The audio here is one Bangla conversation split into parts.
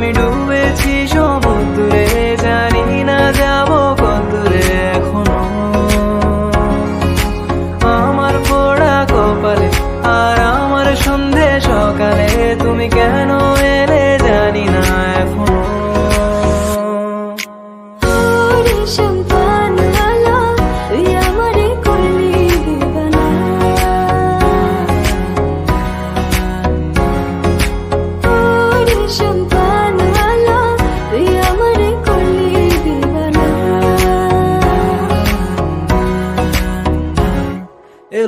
me do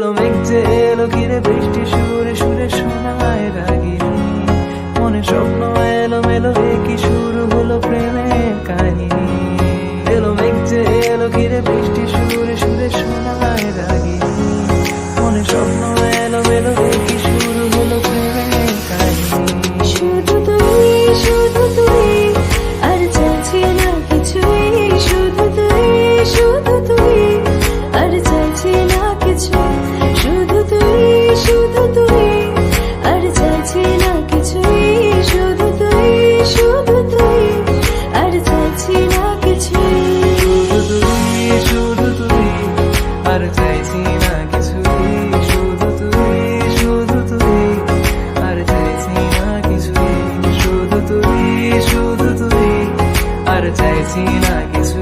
এলো মেঘ যে এলো বৃষ্টি শুরু। চাইছি না কিছু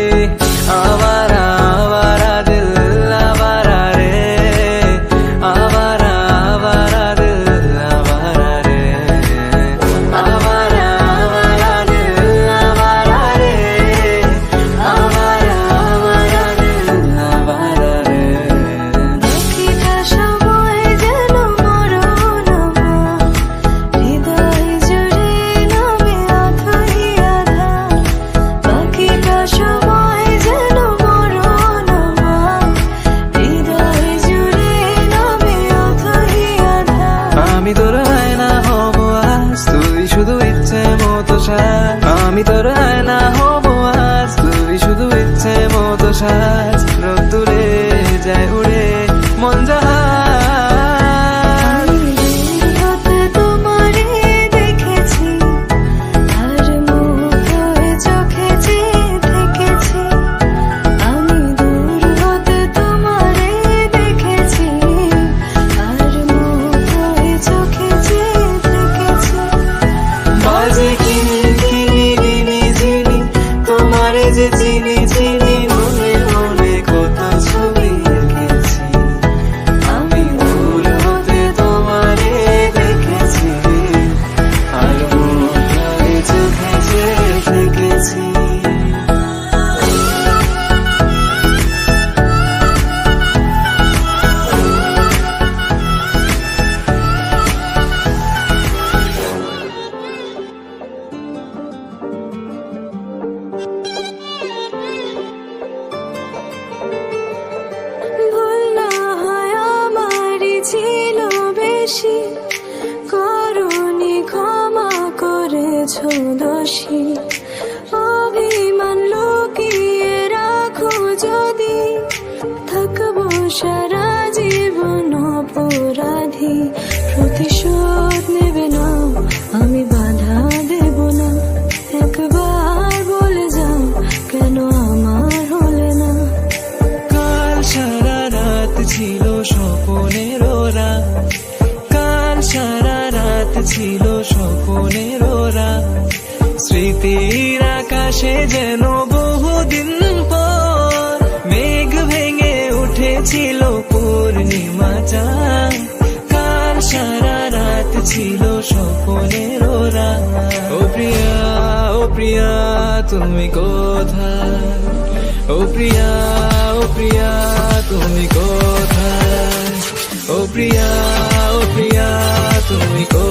সাজ আমি তোর আয়না দোষী অভিমান রাখো যদি সারা জীবন প্রতিশোধ নেবে না, আমি বাধা দেব না। একবার বলে যাও, কেন আমার হলে না? কাল সারা রাত ছিল স্বপনের রাত। কাল সারা রাত ছিল স্বপনের রাত স্মৃতির আকাশে যেন বহুদিন পর মেঘ ভেঙে উঠেছিল পূর্ণিমা চাঁদ। কাল সারা রাত ছিল রাত ও প্রিয়া ও প্রিয়া, তুমি কোথায়? ও প্রিয়া ও প্রিয়া, তুমি কোথায়? ও প্রিয়া ও প্রিয়া, তুমি কোথায়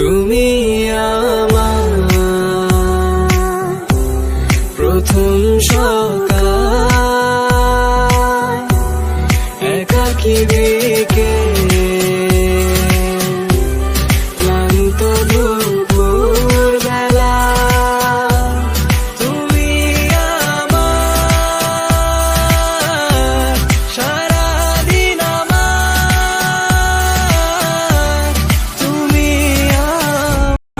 তুমি